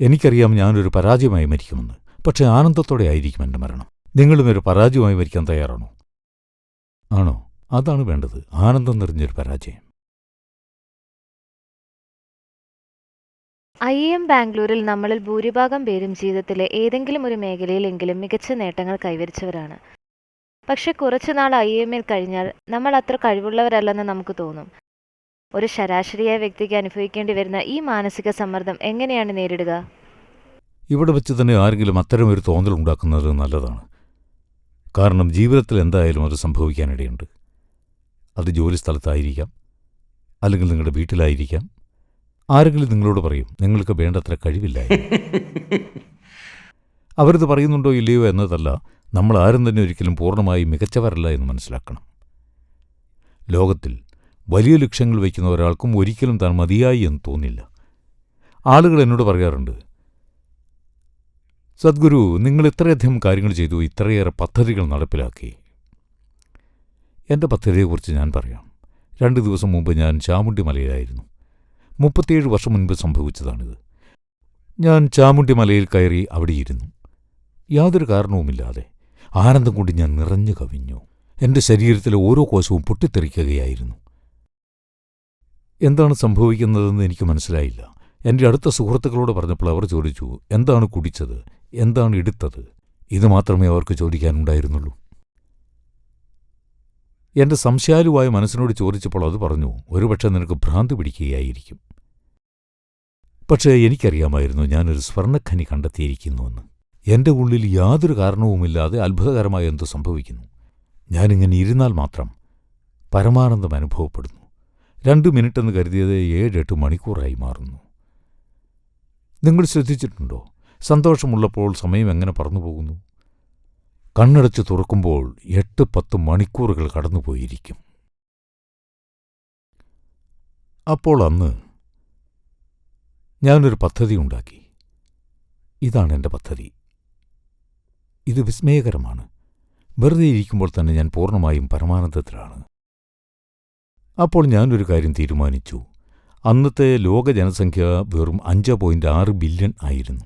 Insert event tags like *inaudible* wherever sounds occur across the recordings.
എനിക്കറിയാം ഞാനൊരു പരാജയമായി മരിക്കുമെന്ന്. പക്ഷെ ആനന്ദത്തോടെ ആയിരിക്കും എന്റെ മരണം. നിങ്ങളും ഒരു പരാജയമായി മരിക്കാൻ തയ്യാറാണോ? ആണോ? അതാണ് വേണ്ടത്. ആനന്ദം നിറഞ്ഞൊരു പരാജയം. ഐ എം ബാംഗ്ലൂരിൽ നമ്മളിൽ ഭൂരിഭാഗം പേരും ജീവിതത്തിലെ ഏതെങ്കിലും ഒരു മേഖലയിലെങ്കിലും മികച്ച നേട്ടങ്ങൾ കൈവരിച്ചവരാണ്. പക്ഷെ കുറച്ചുനാൾ ഐ എമ്മിൽ കഴിഞ്ഞാൽ നമ്മൾ അത്ര കഴിവുള്ളവരല്ലെന്ന് നമുക്ക് തോന്നും. ഒരു ശരാശരിയായ വ്യക്തിക്ക് അനുഭവിക്കേണ്ടി വരുന്ന ഈ മാനസിക സമ്മർദ്ദം എങ്ങനെയാണ് നേരിടുക? ഇവിടെ വെച്ച് തന്നെ ആരെങ്കിലും അത്തരം ഒരു തോന്നൽ ഉണ്ടാക്കുന്നത് നല്ലതാണ്. കാരണം ജീവിതത്തിൽ എന്തായാലും അത് സംഭവിക്കാനിടയുണ്ട്. അത് ജോലി സ്ഥലത്തായിരിക്കാം. അല്ലെങ്കിൽ നിങ്ങളുടെ വീട്ടിലായിരിക്കാം. ആരെങ്കിലും നിങ്ങളോട് പറയും നിങ്ങൾക്ക് വേണ്ടത്ര കഴിവില്ല. *laughs* അവരിത് പറയുന്നുണ്ടോ ഇല്ലയോ എന്നതല്ല നമ്മൾ ആരും തന്നെ ഒരിക്കലും പൂർണമായി മികച്ചവരല്ല എന്ന് മനസ്സിലാക്കണം. ലോകത്തിൽ വലിയ ലക്ഷ്യങ്ങൾ വയ്ക്കുന്ന ഒരാൾക്കും ഒരിക്കലും താൻ മതിയായി എന്ന് തോന്നില്ല. ആളുകൾ എന്നോട് പറയാറുണ്ട് സദ്ഗുരു നിങ്ങൾ ഇത്രയധികം കാര്യങ്ങൾ ചെയ്തു ഇത്രയേറെ പദ്ധതികൾ നടപ്പിലാക്കി. എന്റെ പദ്ധതിയെക്കുറിച്ച് ഞാൻ പറയാം. രണ്ട് ദിവസം മുമ്പ് ഞാൻ ചാമുണ്ടി മലയിലായിരുന്നു മുപ്പത്തിയേഴ് വർഷം മുൻപ് സംഭവിച്ചതാണിത്. ഞാൻ ചാമുണ്ടി മലയിൽ കയറി അവിടെയിരുന്നു യാതൊരു കാരണവുമില്ലാതെ ആനന്ദം കൊണ്ട് ഞാൻ നിറഞ്ഞു കവിഞ്ഞു. എന്റെ ശരീരത്തിലെ ഓരോ കോശവും പൊട്ടിത്തെറിക്കുകയായിരുന്നു. എന്താണ് സംഭവിക്കുന്നതെന്ന് എനിക്ക് മനസ്സിലായില്ല. എന്റെ അടുത്ത സുഹൃത്തുക്കളോട് പറഞ്ഞപ്പോൾ അവർ ചോദിച്ചു എന്താണ് കുടിച്ചത്? എന്താണ് എടുത്തത്? ഇത് മാത്രമേ അവർക്ക് ചോദിക്കാനുണ്ടായിരുന്നുള്ളൂ. എന്റെ സംശയാലുവായ മനസ്സിനോട് ചോദിച്ചപ്പോൾ അത് പറഞ്ഞു ഒരുപക്ഷെ നിനക്ക് ഭ്രാന്ത് പിടിക്കുകയായിരിക്കും. പക്ഷേ എനിക്കറിയാമായിരുന്നു ഞാനൊരു സ്വർണഖനി കണ്ടെത്തിയിരിക്കുന്നുവെന്ന്. എന്റെ ഉള്ളിൽ യാതൊരു കാരണവുമില്ലാതെ അത്ഭുതകരമായ എന്തോ സംഭവിക്കുന്നു. ഞാനിങ്ങനെ ഇരുന്നാൽ മാത്രം പരമാനന്ദം അനുഭവപ്പെടുന്നു. രണ്ടു മിനിറ്റെന്ന് കരുതിയത് ഏഴെട്ട് മണിക്കൂറായി മാറുന്നു. നിങ്ങൾ ശ്രദ്ധിച്ചിട്ടുണ്ടോ? സന്തോഷമുള്ളപ്പോൾ സമയം എങ്ങനെ പറന്നു പോകുന്നു കണ്ണടച്ച് തുറക്കുമ്പോൾ എട്ട് പത്ത് മണിക്കൂറുകൾ കടന്നുപോയിരിക്കും. അപ്പോൾ അന്ന് ഞാനൊരു പദ്ധതി ഉണ്ടാക്കി. ഇതാണ് എന്റെ പദ്ധതി. ഇത് വിസ്മയകരമാണ്. വെറുതെ ഇരിക്കുമ്പോൾ തന്നെ ഞാൻ പൂർണമായും പരമാനന്ദത്തിലാണ്. അപ്പോൾ ഞാനൊരു കാര്യം തീരുമാനിച്ചു. അന്നത്തെ ലോക ജനസംഖ്യ വെറും അഞ്ച് പോയിന്റ് ആറ് ബില്യൺ ആയിരുന്നു.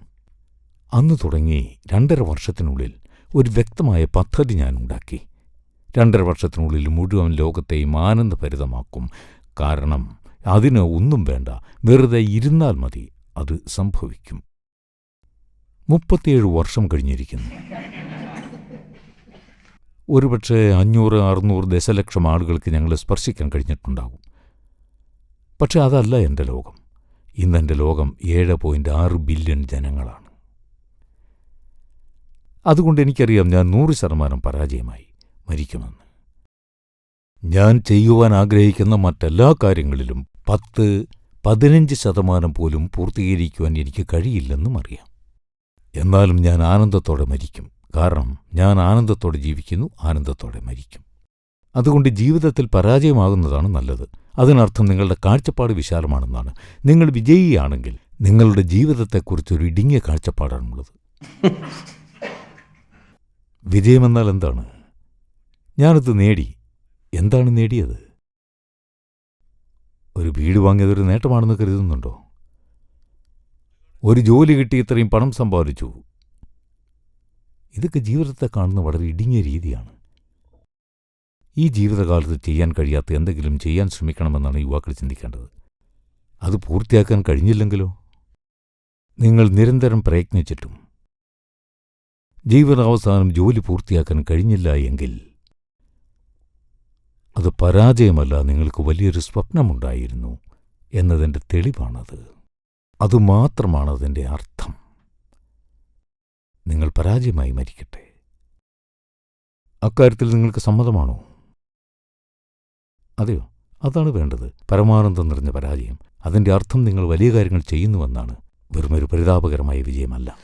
അന്ന് തുടങ്ങി രണ്ടര വർഷത്തിനുള്ളിൽ ഒരു വ്യക്തമായ പദ്ധതി ഞാൻ ഉണ്ടാക്കി രണ്ടര വർഷത്തിനുള്ളിൽ മുഴുവൻ ലോകത്തെയും ആനന്ദഭരിതമാക്കും. കാരണം അതിന് ഒന്നും വേണ്ട വെറുതെ ഇരുന്നാൽ മതി അത് സംഭവിക്കും. മുപ്പത്തിയേഴ് വർഷം കഴിഞ്ഞിരിക്കുന്നു. ഒരുപക്ഷെ അഞ്ഞൂറ് അറുന്നൂറ് ദശലക്ഷം ആളുകൾക്ക് ഞങ്ങളെ സ്പർശിക്കാൻ കഴിഞ്ഞിട്ടുണ്ടാകും പക്ഷെ അതല്ല എന്റെ ലോകം. ഇന്നെന്റെ ലോകം ഏഴ് പോയിന്റ് ആറ് ബില്യൺ ജനങ്ങളാണ്. അതുകൊണ്ട് എനിക്കറിയാം ഞാൻ നൂറ് ശതമാനം പരാജയമായി മരിക്കുമെന്ന്. ഞാൻ ചെയ്യുവാൻ ആഗ്രഹിക്കുന്ന മറ്റെല്ലാ കാര്യങ്ങളിലും പത്ത് പതിനഞ്ച് ശതമാനം പോലും പൂർത്തീകരിക്കുവാൻ എനിക്ക് കഴിയില്ലെന്നും അറിയാം. എന്നാലും ഞാൻ ആനന്ദത്തോടെ മരിക്കും. കാരണം ഞാൻ ആനന്ദത്തോടെ ജീവിക്കുന്നു ആനന്ദത്തോടെ മരിക്കും. അതുകൊണ്ട് ജീവിതത്തിൽ പരാജയമാകുന്നതാണ് നല്ലത്. അതിനർത്ഥം നിങ്ങളുടെ കാഴ്ചപ്പാട് വിശാലമാണെന്നാണ്. നിങ്ങൾ വിജയിയാണെങ്കിൽ നിങ്ങളുടെ ജീവിതത്തെക്കുറിച്ചൊരു ഇടുങ്ങിയ കാഴ്ചപ്പാടാണുള്ളത് വിജയമെന്നാൽ എന്താണ്? ഞാനത് നേടി. എന്താണ് നേടിയത്? ഒരു വീട് വാങ്ങിയതൊരു നേട്ടമാണെന്ന് കരുതുന്നുണ്ടോ? ഒരു ജോലി കിട്ടി ഇത്രയും പണം സമ്പാദിച്ചു. ഇതൊക്കെ ജീവിതത്തെ കാണുന്ന വളരെ ഇടുങ്ങിയ രീതിയാണ്. ഈ ജീവിതകാലത്ത് ചെയ്യാൻ കഴിയാത്ത എന്തെങ്കിലും ചെയ്യാൻ ശ്രമിക്കണമെന്നാണ് യുവാക്കൾ ചിന്തിക്കേണ്ടത്. അത് പൂർത്തിയാക്കാൻ കഴിഞ്ഞില്ലെങ്കിലോ? നിങ്ങൾ നിരന്തരം പ്രയത്നിച്ചിട്ടും ജീവിതാവസാനം ജോലി പൂർത്തിയാക്കാൻ കഴിഞ്ഞില്ല എങ്കിൽ അത് പരാജയമല്ല നിങ്ങൾക്ക് വലിയൊരു സ്വപ്നമുണ്ടായിരുന്നു എന്നതിന്റെ തെളിവാണത്. അതുമാത്രമാണ് അതിന്റെ അർത്ഥം. നിങ്ങൾ പരാജയമായി മരിക്കട്ടെ. അക്കാര്യത്തിൽ നിങ്ങൾക്ക് സമ്മതമാണോ? അതെയോ? അതാണ് വേണ്ടത്. പരമാനന്ദം നിറഞ്ഞ പരാജയം. അതിന്റെ അർത്ഥം നിങ്ങൾ വലിയ കാര്യങ്ങൾ ചെയ്യുന്നുവെന്നാണ്. വെറുമൊരു പരിതാപകരമായ വിജയമല്ല.